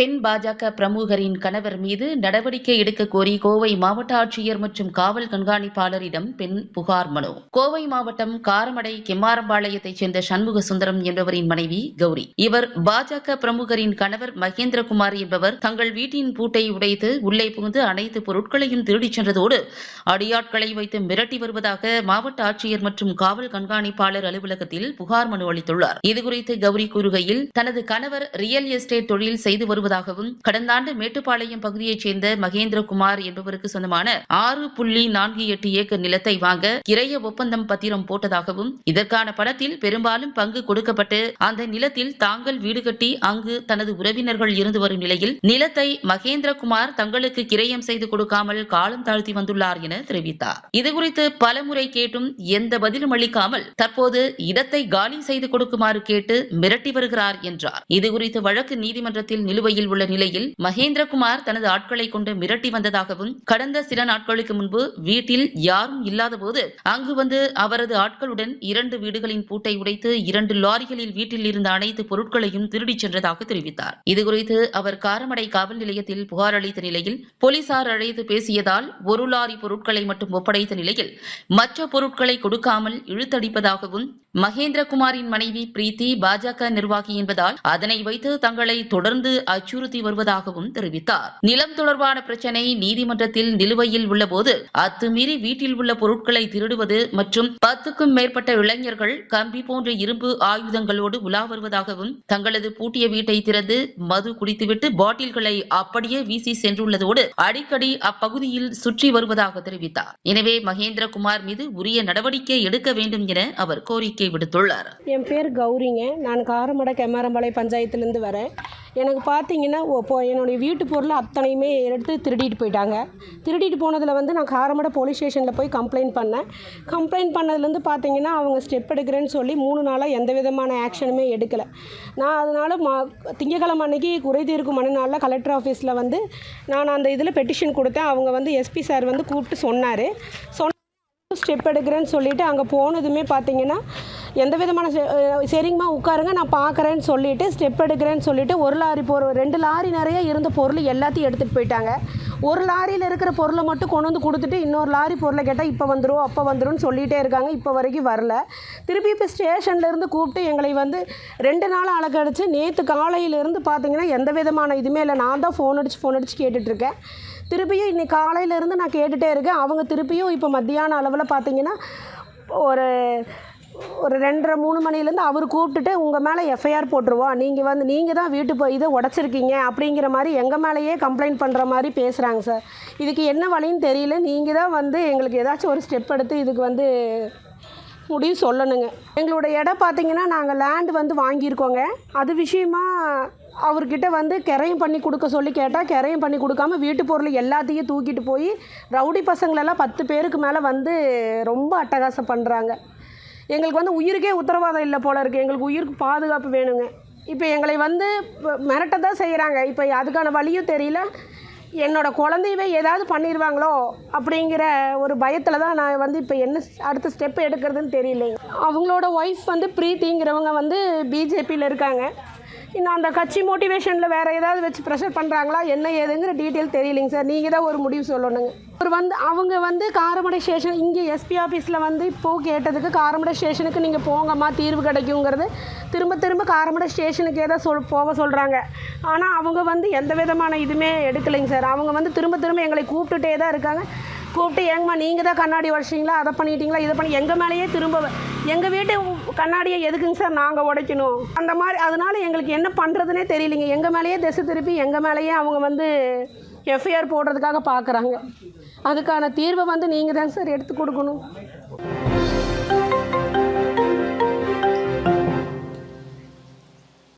பெண் பாஜக பிரமுகரின் கணவர் மீது நடவடிக்கை எடுக்க கோரி கோவை மாவட்ட ஆட்சியர் மற்றும் காவல் கண்காணிப்பாளரிடம் பெண் புகார் மனு. கோவை மாவட்டம் காரமடை கெம்மாரம்பாளையத்தைச் சேர்ந்த சண்முக சுந்தரம் என்பவரின் மனைவி கௌரி. இவர் பாஜக பிரமுகரின் கணவர் மகேந்திரகுமார் என்பவர் தங்கள் வீட்டின் பூட்டை உடைத்து உள்ளே புகுந்து அனைத்து பொருட்களையும் திருடிச் சென்றதோடு அடியாட்களை வைத்து மிரட்டி வருவதாக மாவட்ட ஆட்சியர் மற்றும் காவல் கண்காணிப்பாளர் அலுவலகத்தில் புகார் மனு அளித்துள்ளார். இதுகுறித்து கௌரி கூறுகையில் தனது கணவர் ரியல் எஸ்டேட் தொழில் செய்து வருவது வருவதாகவும் கடந்த ஆண்டு மேட்டுப்பாளையம் பகுதியைச் சேர்ந்த மகேந்திரகுமார் என்பவருக்கு சொந்தமான ஆறு புள்ளி நான்கு எட்டு ஏக்கர் நிலத்தை வாங்க கிரைய ஒப்பந்தம் பத்திரம் போட்டதாகவும் இதற்கான பணத்தில் பெரும்பாலும் பங்கு கொடுக்கப்பட்டு அந்த நிலத்தில் தாங்கள் வீடு கட்டி அங்கு தனது உறவினர்கள் இருந்து வரும் நிலையில் நிலத்தை மகேந்திரகுமார் தங்களுக்கு கிரயம் செய்து கொடுக்காமல் காலம் தாழ்த்தி வந்துள்ளார் என தெரிவித்தார். இதுகுறித்து பலமுறை கேட்டும் எந்த பதிலும் அளிக்காமல் தற்போது இடத்தை காலி செய்து கொடுக்குமாறு கேட்டு மிரட்டி வருகிறார் என்றார். இதுகுறித்து வழக்கு நீதிமன்றத்தில் நிலுவையில் உள்ள நிலையில் மகேந்திரகுமார் தனது ஆட்களை கொண்டு மிரட்டி வந்ததாகவும் கடந்த சில நாட்களுக்கு முன்பு வீட்டில் யாரும் இல்லாதபோது அங்கு வந்து அவரது ஆட்களுடன் இரண்டு வீடுகளின் பூட்டை உடைத்து இரண்டு லாரிகளில் வீட்டில் இருந்த அனைத்து பொருட்களையும் திருடிச் சென்றதாக தெரிவித்தார். இதுகுறித்து அவர் காரமடை காவல் நிலையத்தில் புகார் அளித்த நிலையில் போலீசார் அழைத்து பேசியதால் ஒரு லாரி பொருட்களை மட்டும் ஒப்படைத்த நிலையில் மற்ற பொருட்களை கொடுக்காமல் இழுத்தடிப்பதாகவும் மகேந்திரகுமாரின் மனைவி பிரீத்தி பாஜக நிர்வாகி என்பதால் அதனை வைத்து தங்களை தொடர்ந்து அச்சுறுத்தி வருவதாகவும் தெரிவித்தார். நிலம் தொடர்பான பிரச்சனை நீதிமன்றத்தில் நிலுவையில் உள்ளபோது அத்துமீறி வீட்டில் உள்ள பொருட்களை திருடுவது மற்றும் பத்துக்கும் மேற்பட்ட இளைஞர்கள் கம்பி போன்ற இரும்பு ஆயுதங்களோடு உலா வருவதாகவும் தங்களது பூட்டிய வீட்டை திறந்து மது குடித்துவிட்டு பாட்டில்களை அப்படியே வீசி சென்றுள்ளதோடு அடிக்கடி அப்பகுதியில் சுற்றி வருவதாக தெரிவித்தார். எனவே மகேந்திரகுமார் மீது உரிய நடவடிக்கை எடுக்க வேண்டும் என அவர் கோரிக்கை விடுத்துள்ளார். என் பேர் கௌரிங்க. நான் காரமட கெம்மாரம்பாளையம் பஞ்சாயத்திலிருந்து வரேன். எனக்கு பார்த்தீங்கன்னா இப்போ என்னுடைய வீட்டு பொருள் அத்தனையுமே எடுத்து திருடிட்டு போயிட்டாங்க. திருடிட்டு போனதில் வந்து நான் காரமட போலீஸ் ஸ்டேஷனில் போய் கம்ப்ளைண்ட் பண்ணேன். கம்ப்ளைண்ட் பண்ணதுலேருந்து பார்த்தீங்கன்னா அவங்க ஸ்டெப் எடுக்கிறேன்னு சொல்லி மூணு நாளாக எந்த விதமான ஆக்ஷனுமே எடுக்கலை. நான் அதனால் மா திங்கக்கிழமை அன்னைக்கு குறை தீர்க்கும் மனுநாளில் கலெக்டர் ஆஃபீஸில் வந்து நான் அந்த இதில் பெட்டிஷன் கொடுத்தேன். அவங்க வந்து எஸ்பி சார் வந்து கூப்பிட்டு சொன்னார். சொன்ன ஸ்டெப் எடுக்கிறேன்னு சொல்லிட்டு அங்கே போனதுமே பார்த்தீங்கன்னா எந்த விதமான சரிங்கம்மா உட்காருங்க நான் பார்க்குறேன்னு சொல்லிட்டு ஸ்டெப் எடுக்கிறேன்னு சொல்லிட்டு ஒரு லாரி பொருள் ரெண்டு லாரி நிறைய இருந்த பொருள் எல்லாத்தையும் எடுத்துகிட்டு போயிட்டாங்க. ஒரு லாரியில் இருக்கிற பொருளை மட்டும் கொண்டு வந்து கொடுத்துட்டு இன்னொரு லாரி பொருளை கேட்டால் இப்போ வந்துடும் அப்போ வந்துடும் சொல்லிகிட்டே இருக்காங்க இப்போ வரைக்கும் வரல. திருப்பி இப்போ ஸ்டேஷன்லேருந்து கூப்பிட்டு எங்களை வந்து ரெண்டு நாள் அழகடிச்சு நேற்று காலையிலேருந்து பார்த்தீங்கன்னா எந்த விதமான இதுவுமே இல்லை. நான் தான் ஃபோன் அடித்து ஃபோன் அடித்து கேட்டுட்ருக்கேன் திருப்பியும் இன்றைக்கி காலையிலேருந்து நான் கேட்டுகிட்டே இருக்கேன். அவங்க திருப்பியும் இப்போ மத்தியான அளவில் பார்த்தீங்கன்னா ஒரு ஒரு ரெண்டரை மூணு மணிலேருந்து அவர் கூப்பிட்டுட்டு உங்கள் மேலே எஃப்ஐஆர் போட்டுருவோம் நீங்கள் வந்து நீங்கள் தான் வீட்டு போய் இதை உடச்சிருக்கீங்க அப்படிங்கிற மாதிரி எங்கள் மேலேயே கம்ப்ளைண்ட் பண்ணுற மாதிரி பேசுகிறாங்க சார். இதுக்கு என்ன வழின்னு தெரியல. நீங்கள் தான் வந்து எங்களுக்கு ஏதாச்சும் ஒரு ஸ்டெப் எடுத்து இதுக்கு வந்து முடிவு சொல்லணுங்க. எங்களோட இடம் பார்த்தீங்கன்னா நாங்கள் லேண்ட் வந்து வாங்கியிருக்கோங்க. அது விஷயமா அவர்கிட்ட வந்து கெரையும் பண்ணி கொடுக்க சொல்லி கேட்டால் கெரையும் பண்ணி கொடுக்காம வீட்டு பொருள் எல்லாத்தையும் தூக்கிட்டு போய் ரவுடி பசங்களெல்லாம் பத்து பேருக்கு மேலே வந்து ரொம்ப அட்டகாசம் பண்ணுறாங்க எங்களுக்கு வந்து உயிருக்கே உத்தரவாதம் இல்லை போல இருக்குது எங்களுக்கு உயிருக்கு பாதுகாப்பு வேணுங்க. இப்போ எங்களை வந்து மிரட்ட தான் செய்கிறாங்க இப்போ அதுக்கான வழியும் தெரியல. என்னோட குழந்தையவே ஏதாவது பண்ணிடுவாங்களோ அப்படிங்கிற ஒரு பயத்தில் தான் நான் வந்து இப்போ என்ன அடுத்த ஸ்டெப் எடுக்கிறதுன்னு தெரியல அவங்களோட ஒய்ஃப் வந்து பிரீத்திங்கிறவங்க வந்து பிஜேபியில் இருக்காங்க. இன்னும் அந்த கட்சி மோட்டிவேஷனில் வேறு ஏதாவது வச்சு ப்ரெஷர் பண்ணுறாங்களா என்ன ஏதுங்கிற டீட்டெயில் தெரியலைங்க சார் நீங்கள் தான் ஒரு முடிவு சொல்லணுங்க. ஒரு வந்து அவங்க வந்து காரமடை ஸ்டேஷன் இங்கே எஸ்பி ஆஃபீஸில் வந்து இப்போது கேட்டதுக்கு காரமடை ஸ்டேஷனுக்கு நீங்கள் போங்கம்மா தீர்வு கிடைக்குங்கிறது திரும்ப திரும்ப காரமடை ஸ்டேஷனுக்கே தான் சொல் போக சொல்கிறாங்க ஆனால் அவங்க வந்து எந்த விதமான இதுவுமே எடுக்கலைங்க சார் அவங்க வந்து திரும்ப திரும்ப எங்களை கூப்பிட்டுட்டே தான் இருக்காங்க. கூப்பிட்டு ஏங்கம்மா நீங்கள் தான் கண்ணாடி உடச்சிங்களா அதை பண்ணிட்டீங்களா? இதை பண்ணி எங்கள் மேலேயே திரும்ப எங்கள் வீட்டு கண்ணாடியை எதுக்குங்க சார் நாங்கள் உடைக்கணும்? அந்த மாதிரி அதனால எங்களுக்கு என்ன பண்ணுறதுனே தெரியலைங்க. எங்கள் மேலேயே திசை திருப்பி எங்கள் மேலேயே அவங்க வந்து எஃப்ஐஆர் போடுறதுக்காக பார்க்குறாங்க அதுக்கான தீர்வை வந்து நீங்கள் தாங்க சார் எடுத்து கொடுக்கணும்.